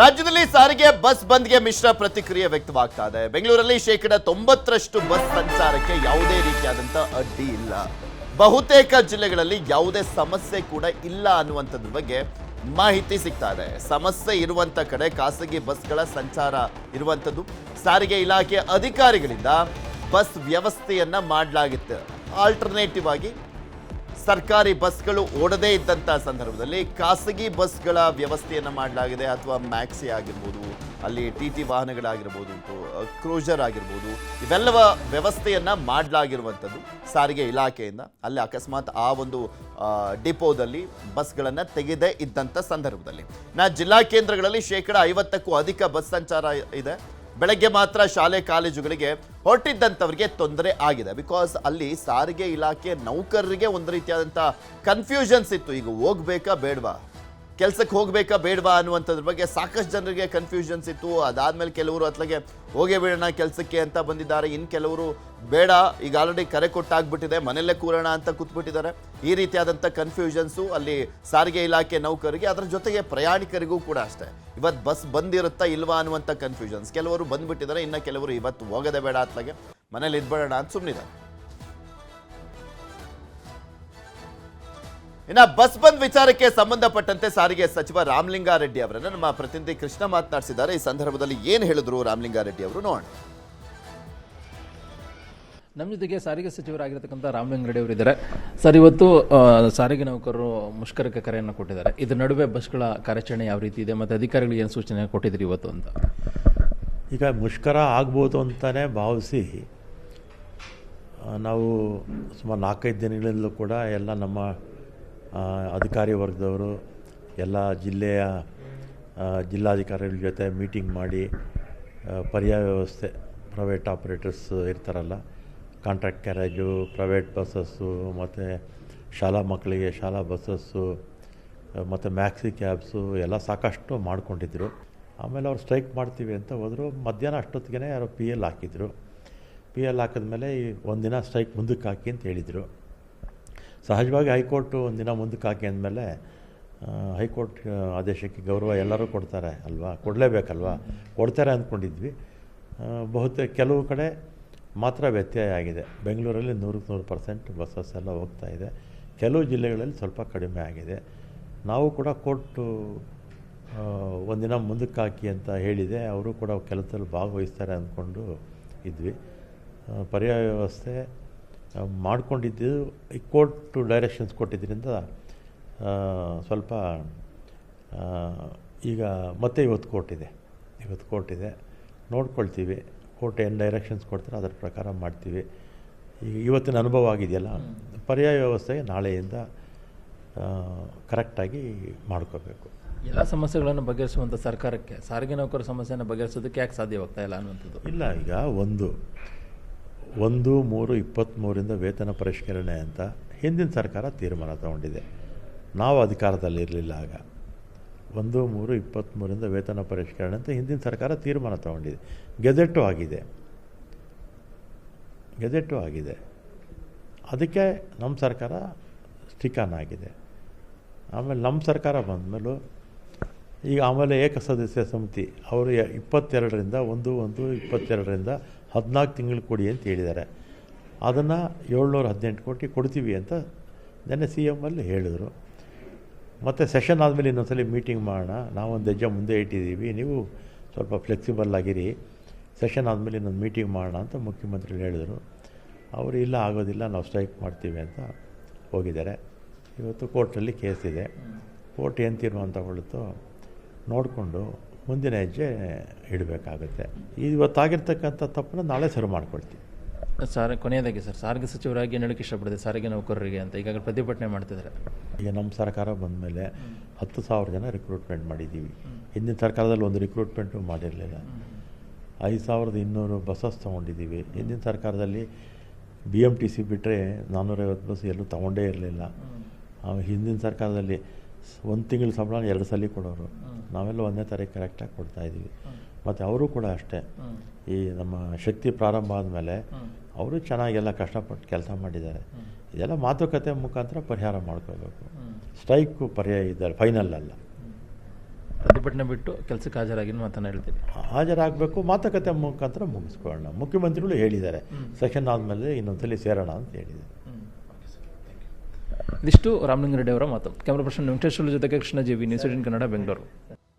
ರಾಜ್ಯದಲ್ಲಿ ಸಾರಿಗೆ ಬಸ್ ಬಂದ್ಗೆ ಮಿಶ್ರ ಪ್ರತಿಕ್ರಿಯೆ ವ್ಯಕ್ತವಾಗ್ತಾ ಇದೆ. ಬೆಂಗಳೂರಲ್ಲಿ ಶೇಕಡ ತೊಂಬತ್ತರಷ್ಟು ಬಸ್ ಸಂಚಾರಕ್ಕೆ ಯಾವುದೇ ರೀತಿಯಾದಂತ ಅಡ್ಡಿ ಇಲ್ಲ. ಬಹುತೇಕ ಜಿಲ್ಲೆಗಳಲ್ಲಿ ಯಾವುದೇ ಸಮಸ್ಯೆ ಕೂಡ ಇಲ್ಲ ಅನ್ನುವಂಥದ್ರ ಬಗ್ಗೆ ಮಾಹಿತಿ ಸಿಗ್ತಾ ಇದೆ. ಸಮಸ್ಯೆ ಇರುವಂತ ಕಡೆ ಖಾಸಗಿ ಬಸ್ಗಳ ಸಂಚಾರ ಇರುವಂಥದ್ದು. ಸಾರಿಗೆ ಇಲಾಖೆ ಅಧಿಕಾರಿಗಳಿಂದ ಬಸ್ ವ್ಯವಸ್ಥೆಯನ್ನ ಮಾಡಲಾಗಿತ್ತು. ಆಲ್ಟರ್ನೇಟಿವ್ ಆಗಿ ಸರ್ಕಾರಿ ಬಸ್ಗಳು ಓಡದೇ ಇದ್ದಂಥ ಸಂದರ್ಭದಲ್ಲಿ ಖಾಸಗಿ ಬಸ್ಗಳ ವ್ಯವಸ್ಥೆಯನ್ನು ಮಾಡಲಾಗಿದೆ ಅಥವಾ ಮ್ಯಾಕ್ಸಿ ಆಗಿರ್ಬೋದು, ಅಲ್ಲಿ ಟಿ ಟಿ ವಾಹನಗಳಾಗಿರ್ಬೋದು ಕ್ರೂಸರ್ ಆಗಿರ್ಬೋದು, ಇವೆಲ್ಲವ ವ್ಯವಸ್ಥೆಯನ್ನು ಮಾಡಲಾಗಿರುವಂಥದ್ದು ಸಾರಿಗೆ ಇಲಾಖೆಯಿಂದ. ಅಲ್ಲಿ ಅಕಸ್ಮಾತ್ ಆ ಒಂದು ಡಿಪೋದಲ್ಲಿ ಬಸ್ಗಳನ್ನು ತೆಗೆದೇ ಇದ್ದಂಥ ಸಂದರ್ಭದಲ್ಲಿ. ನಾ ಜಿಲ್ಲಾ ಕೇಂದ್ರಗಳಲ್ಲಿ ಶೇಕಡ ಐವತ್ತಕ್ಕೂ ಅಧಿಕ ಬಸ್ ಸಂಚಾರ ಇದೆ. ಬೆಳಗ್ಗೆ ಮಾತ್ರ ಶಾಲೆ ಕಾಲೇಜುಗಳಿಗೆ ಹೊರಟಿದ್ದಂಥವ್ರಿಗೆ ತೊಂದರೆ ಆಗಿದೆ. ಬಿಕಾಸ್ ಅಲ್ಲಿ ಸಾರಿಗೆ ಇಲಾಖೆ ನೌಕರರಿಗೆ ಒಂದು ರೀತಿಯಾದಂಥ ಕನ್ಫ್ಯೂಷನ್ಸ್ ಇತ್ತು. ಈಗ ಹೋಗ್ಬೇಕಾ ಬೇಡವಾ? ಕೆಲ್ಸಕ್ಕೆ ಹೋಗಬೇಕಾ ಬೇಡವಾ ಅನ್ನುವಂಥದ್ರ ಬಗ್ಗೆ ಸಾಕಷ್ಟು ಜನರಿಗೆ ಕನ್ಫ್ಯೂಷನ್ಸ್ ಇತ್ತು. ಅದಾದ್ಮೇಲೆ ಕೆಲವರು ಅತ್ಲಗೆ ಹೋಗೇ ಬಿಡೋಣ ಕೆಲಸಕ್ಕೆ ಅಂತ ಬಂದಿದ್ದಾರೆ. ಇನ್ನು ಕೆಲವರು ಬೇಡ, ಈಗ ಆಲ್ರೆಡಿ ಕರೆ ಕೊಟ್ಟಾಗ್ಬಿಟ್ಟಿದೆ, ಮನೆಯಲ್ಲೇ ಕೂರೋಣ ಅಂತ ಕೂತ್ಬಿಟ್ಟಿದ್ದಾರೆ. ಈ ರೀತಿಯಾದಂಥ ಕನ್ಫ್ಯೂಷನ್ಸು ಅಲ್ಲಿ ಸಾರಿಗೆ ಇಲಾಖೆ ನೌಕರಿಗೆ ಅದರ ಜೊತೆಗೆ ಪ್ರಯಾಣಿಕರಿಗೂ ಕೂಡ ಅಷ್ಟೇ. ಇವತ್ತು ಬಸ್ ಬಂದಿರುತ್ತಾ ಇಲ್ವಾ ಅನ್ನುವಂಥ ಕನ್ಫ್ಯೂಷನ್ಸ್ ಕೆಲವರು ಬಂದ್ಬಿಟ್ಟಿದ್ದಾರೆ, ಇನ್ನು ಕೆಲವರು ಇವತ್ತು ಹೋಗೋದೇ ಬೇಡ ಅತ್ಲಾಗೆ. ಮನೇಲಿ ಇದ್ಬೇಡೋಣ ಅಂತ ಸುಮ್ಮನಿದ್ದಾರೆ ಇನ್ನ ಬಸ್ ಬಂದ್ ವಿಚಾರಕ್ಕೆ ಸಂಬಂಧಪಟ್ಟಂತೆ ಸಾರಿಗೆ ಸಚಿವ ರಾಮಲಿಂಗಾರೆಡ್ಡಿ ಅವರನ್ನು ನಮ್ಮ ಪ್ರತಿನಿಧಿ ಕೃಷ್ಣ ಮಾತನಾಡಿಸಿದ್ದಾರೆ. ಈ ಸಂದರ್ಭದಲ್ಲಿ ಏನು ಹೇಳಿದ್ರು ರಾಮಲಿಂಗಾರೆಡ್ಡಿ ಅವರು ನೋಡೋಣ. ನಮ್ಮ ಜೊತೆಗೆ ಸಾರಿಗೆ ಸಚಿವರಾಗಿರ್ತಕ್ಕಂಥ ರಾಮಲಿಂಗರೆಡ್ಡಿ ಅವರು ಇದ್ದಾರೆ. ಸರ್ ಇವತ್ತು ಸಾರಿಗೆ ನೌಕರರು ಮುಷ್ಕರಕ್ಕೆ ಕರೆಯನ್ನು ಕೊಟ್ಟಿದ್ದಾರೆ. ಇದ್ರ ನಡುವೆ ಬಸ್ಗಳ ಕಾರ್ಯಾಚರಣೆ ಯಾವ ರೀತಿ ಇದೆ ಮತ್ತು ಅಧಿಕಾರಿಗಳಿಗೆ ಏನು ಸೂಚನೆ ಕೊಟ್ಟಿದ್ದೀರಿ ಇವತ್ತು ಅಂತ? ಈಗ ಮುಷ್ಕರ ಆಗ್ಬೋದು ಅಂತಲೇ ಭಾವಿಸಿ ನಾವು ಸುಮಾರು ನಾಲ್ಕೈದು ದಿನಗಳಿಂದಲೂ ಕೂಡ ಎಲ್ಲ ನಮ್ಮ ಅಧಿಕಾರಿ ವರ್ಗದವರು ಎಲ್ಲ ಜಿಲ್ಲೆಯ ಜಿಲ್ಲಾಧಿಕಾರಿಗಳ ಜೊತೆ ಮೀಟಿಂಗ್ ಮಾಡಿ ಪರ್ಯಾಯ ವ್ಯವಸ್ಥೆ ಪ್ರೈವೇಟ್ ಆಪ್ರೇಟರ್ಸ್ ಇರ್ತಾರಲ್ಲ ಕಾಂಟ್ರಾಕ್ಟ್ ಕ್ಯಾರೇಜು ಪ್ರೈವೇಟ್ ಬಸ್ಸಸ್ಸು ಮತ್ತು ಶಾಲಾ ಮಕ್ಕಳಿಗೆ ಶಾಲಾ ಬಸ್ಸಸ್ಸು ಮತ್ತು ಮ್ಯಾಕ್ಸಿ ಕ್ಯಾಬ್ಸು ಎಲ್ಲ ಸಾಕಷ್ಟು ಮಾಡ್ಕೊಂಡಿದ್ರು. ಆಮೇಲೆ ಅವ್ರು ಸ್ಟ್ರೈಕ್ ಮಾಡ್ತೀವಿ ಅಂತ ಹೋದರು. ಮಧ್ಯಾಹ್ನ ಅಷ್ಟೊತ್ತಿಗೆ ಯಾರೋ ಪಿ ಎಲ್ ಹಾಕಿದ್ರು. ಪಿ ಎಲ್ ಹಾಕಿದ್ಮೇಲೆ ಈ ಒಂದಿನ ಸ್ಟ್ರೈಕ್ ಮುಂದಕ್ಕೆ ಹಾಕಿ ಅಂತ ಹೇಳಿದರು. ಸಹಜವಾಗಿ ಹೈಕೋರ್ಟು ಒಂದಿನ ಮುಂದಕ್ಕೆ ಹಾಕಿ ಅಂದಮೇಲೆ ಹೈಕೋರ್ಟ್ ಆದೇಶಕ್ಕೆ ಗೌರವ ಎಲ್ಲರೂ ಕೊಡ್ತಾರೆ ಅಲ್ವಾ? ಕೊಡಲೇಬೇಕಲ್ವಾ? ಕೊಡ್ತಾರೆ ಅಂದ್ಕೊಂಡಿದ್ವಿ. ಬಹುತ ಬಹುತೇಕ ಕೆಲವು ಕಡೆ ಮಾತ್ರ ವ್ಯತ್ಯಯ ಆಗಿದೆ. ಬೆಂಗಳೂರಲ್ಲಿ ನೂರಕ್ಕೆ ನೂರು ಪರ್ಸೆಂಟ್ ಬಸ್ಸಸ್ ಎಲ್ಲ ಹೋಗ್ತಾ ಇದೆ. ಕೆಲವು ಜಿಲ್ಲೆಗಳಲ್ಲಿ ಸ್ವಲ್ಪ ಕಡಿಮೆ ಆಗಿದೆ. ನಾವು ಕೂಡ ಕೋರ್ಟು ಒಂದಿನ ಮುಂದಕ್ಕೆ ಹಾಕಿ ಅಂತ ಹೇಳಿದೆ. ಅವರು ಕೂಡ ಕೆಲಸದಲ್ಲಿ ಭಾಗವಹಿಸ್ತಾರೆ ಅಂದ್ಕೊಂಡು ಇದ್ವಿ. ಪರ್ಯಾಯ ವ್ಯವಸ್ಥೆ ಮಾಡ್ಕೊಂಡಿದ್ದು ಈ ಕೋರ್ಟು ಡೈರೆಕ್ಷನ್ಸ್ ಕೊಟ್ಟಿದ್ದರಿಂದ ಸ್ವಲ್ಪ ಈಗ ಮತ್ತೆ ಇವತ್ತು ಕೋರ್ಟ್ ಇದೆ. ಇವತ್ತು ಕೋರ್ಟ್ ಇದೆ. ನೋಡ್ಕೊಳ್ತೀವಿ. ಕೋರ್ಟ್ ಏನು ಡೈರೆಕ್ಷನ್ಸ್ ಕೊಡ್ತಾರೆ ಅದರ ಪ್ರಕಾರ ಮಾಡ್ತೀವಿ. ಈಗ ಇವತ್ತಿನ ಅನುಭವ ಆಗಿದೆಯಲ್ಲ? ಪರ್ಯಾಯ ವ್ಯವಸ್ಥೆಗೆ ನಾಳೆಯಿಂದ ಕರೆಕ್ಟಾಗಿ ಮಾಡ್ಕೋಬೇಕು. ಎಲ್ಲ ಸಮಸ್ಯೆಗಳನ್ನು ಬಗೆಹರಿಸುವಂಥ ಸರ್ಕಾರಕ್ಕೆ ಸಾರಿಗೆ ನೌಕರ ಸಮಸ್ಯೆಯನ್ನು ಬಗೆಹರಿಸೋದಕ್ಕೆ ಯಾಕೆ ಸಾಧ್ಯವಾಗ್ತಾ ಇಲ್ಲ ಅನ್ನುವಂಥದ್ದು? ಇಲ್ಲ ಈಗ ಒಂದು ಒಂದು, ಮೂರು ಇಪ್ಪತ್ತ್ಮೂರಿಂದ ವೇತನ ಪರಿಷ್ಕರಣೆ ಅಂತ ಹಿಂದಿನ ಸರ್ಕಾರ ತೀರ್ಮಾನ ತಗೊಂಡಿದೆ. ನಾವು ಅಧಿಕಾರದಲ್ಲಿರಲಿಲ್ಲ ಆಗ. ಒಂದು, ಮೂರು ಇಪ್ಪತ್ತ್ಮೂರಿಂದ ವೇತನ ಪರಿಷ್ಕರಣೆ ಅಂತ ಹಿಂದಿನ ಸರ್ಕಾರ ತೀರ್ಮಾನ ತಗೊಂಡಿದೆ. ಗೆಜೆಟ್ಟು ಆಗಿದೆ. ಗೆಜೆಟ್ಟು ಆಗಿದೆ. ಅದಕ್ಕೆ ನಮ್ಮ ಸರ್ಕಾರ ಸ್ಟಿಕಾನ್ ಆಗಿದೆ. ಆಮೇಲೆ ನಮ್ಮ ಸರ್ಕಾರ ಬಂದಮೇಲೂ ಈಗ ಆಮೇಲೆ ಏಕಸದಸ್ಯ ಸಮಿತಿ, ಅವರು ಇಪ್ಪತ್ತೆರಡರಿಂದ ಒಂದು ಒಂದು, ಇಪ್ಪತ್ತೆರಡರಿಂದ ಹದಿನಾಲ್ಕು ತಿಂಗಳು ಕೊಡಿ ಅಂತ ಹೇಳಿದ್ದಾರೆ. ಅದನ್ನು ಏಳ್ನೂರ ಹದಿನೆಂಟು ಕೋಟಿ ಕೊಡ್ತೀವಿ ಅಂತ ನೆನ್ನೆ ಸಿ ಎಮ್ಮಲ್ಲಿ ಹೇಳಿದರು. ಮತ್ತು ಸೆಷನ್ ಆದಮೇಲೆ ಇನ್ನೊಂದ್ಸಲ ಮೀಟಿಂಗ್ ಮಾಡೋಣ. ನಾವೊಂದು ಹೆಜ್ಜೆ ಮುಂದೆ ಇಟ್ಟಿದ್ದೀವಿ. ನೀವು ಸ್ವಲ್ಪ ಫ್ಲೆಕ್ಸಿಬಲ್ ಆಗಿರಿ. ಸೆಷನ್ ಆದಮೇಲೆ ಇನ್ನೊಂದು ಮೀಟಿಂಗ್ ಮಾಡೋಣ ಅಂತ ಮುಖ್ಯಮಂತ್ರಿಗಳು ಹೇಳಿದರು. ಅವರು ಇಲ್ಲ, ಆಗೋದಿಲ್ಲ, ನಾವು ಸ್ಟ್ರೈಕ್ ಮಾಡ್ತೀವಿ ಅಂತ ಹೋಗಿದ್ದಾರೆ. ಇವತ್ತು ಕೋರ್ಟಲ್ಲಿ ಕೇಸ್ ಇದೆ. ಕೋರ್ಟ್ ಏನು ತೀರ್ಮಾನ ತಗೊಳ್ಳುತ್ತೋ ನೋಡಿಕೊಂಡು ಮುಂದಿನ ಹೆಜ್ಜೆ ಇಡಬೇಕಾಗುತ್ತೆ. ಇವತ್ತಾಗಿರ್ತಕ್ಕಂಥ ತಪ್ಪನ್ನ ನಾಳೆ ಸರಿ ಮಾಡ್ಕೊಳ್ತೀವಿ. ಸರ್ ಕೊನೆಯದಾಗಿ ಸರ್ ಸಾರಿಗೆ ಸಚಿವರಾಗಿ ಹೇಳಕ್ಕೆ ಇಷ್ಟಪಡಿದೆ ಸಾರಿಗೆ ನೌಕರರಿಗೆ ಅಂತ ಈಗಾಗಲೇ ಪ್ರತಿಭಟನೆ ಮಾಡ್ತಿದ್ದಾರೆ. ಈಗ ನಮ್ಮ ಸರ್ಕಾರ ಬಂದ ಮೇಲೆ ಹತ್ತು ಸಾವಿರ ಜನ ರಿಕ್ರೂಟ್ಮೆಂಟ್ ಮಾಡಿದ್ದೀವಿ. ಹಿಂದಿನ ಸರ್ಕಾರದಲ್ಲಿ ಒಂದು ರಿಕ್ರೂಟ್ಮೆಂಟು ಮಾಡಿರಲಿಲ್ಲ. ಐದು ಸಾವಿರದ ಇನ್ನೂರು ಬಸ್ಸಸ್ ತೊಗೊಂಡಿದ್ದೀವಿ. ಹಿಂದಿನ ಸರ್ಕಾರದಲ್ಲಿ ಬಿ ಎಂ ಟಿ ಸಿ ಬಿಟ್ಟರೆ ನಾನ್ನೂರೈವತ್ತು ಬಸ್ ಎಲ್ಲೂ ತೊಗೊಂಡೇ ಇರಲಿಲ್ಲ. ಹಿಂದಿನ ಸರ್ಕಾರದಲ್ಲಿ ಒಂದು ತಿಂಗಳ ಸಂಬಳ ಎರಡು ಸಲ ಕೊಡೋರು. ನಾವೆಲ್ಲ ಒಂದೇ ತಾರೀಕು ಕರೆಕ್ಟಾಗಿ ಕೊಡ್ತಾಯಿದ್ದೀವಿ ಮತ್ತು ಅವರು ಕೂಡ ಅಷ್ಟೇ. ಈ ನಮ್ಮ ಶಕ್ತಿ ಪ್ರಾರಂಭ ಆದಮೇಲೆ ಅವರು ಚೆನ್ನಾಗೆಲ್ಲ ಕಷ್ಟಪಟ್ಟು ಕೆಲಸ ಮಾಡಿದ್ದಾರೆ. ಇದೆಲ್ಲ ಮಾತುಕತೆ ಮುಖಾಂತರ ಪರಿಹಾರ ಮಾಡ್ಕೋಬೇಕು ಸ್ಟ್ರೈಕು ಪರ್ಯಾಯ ಇದ್ದಾರೆ ಫೈನಲ್ ಅಲ್ಲ. ಪ್ರತಿಭಟನೆ ಬಿಟ್ಟು ಕೆಲಸಕ್ಕೆ ಹಾಜರಾಗಿ ಮಾತ್ರ ಹೇಳ್ತೀವಿ ಹಾಜರಾಗಬೇಕು ಮಾತುಕತೆ ಮುಖಾಂತರ ಮುಗಿಸ್ಕೊಳ್ಳೋಣ. ಮುಖ್ಯಮಂತ್ರಿಗಳು ಹೇಳಿದ್ದಾರೆ. ಸೆಷನ್ ಆದಮೇಲೆ ಇನ್ನೊಂದ್ಸಲಿ ಸೇರೋಣ ಅಂತ ಹೇಳಿದ್ದಾರೆ. ಇದಿಷ್ಟು ರಾಮಲಿಂಗಾರೆಡ್ಡಿ ಅವರ ಮಾತು ಕ್ಯಾಮ್ರಾ ಪರ್ಸನ್ ವೆಂಕಟೇಶ್ವರ ಜೊತೆಗೆ Krishna G V news eighteen Kannada Bengaluru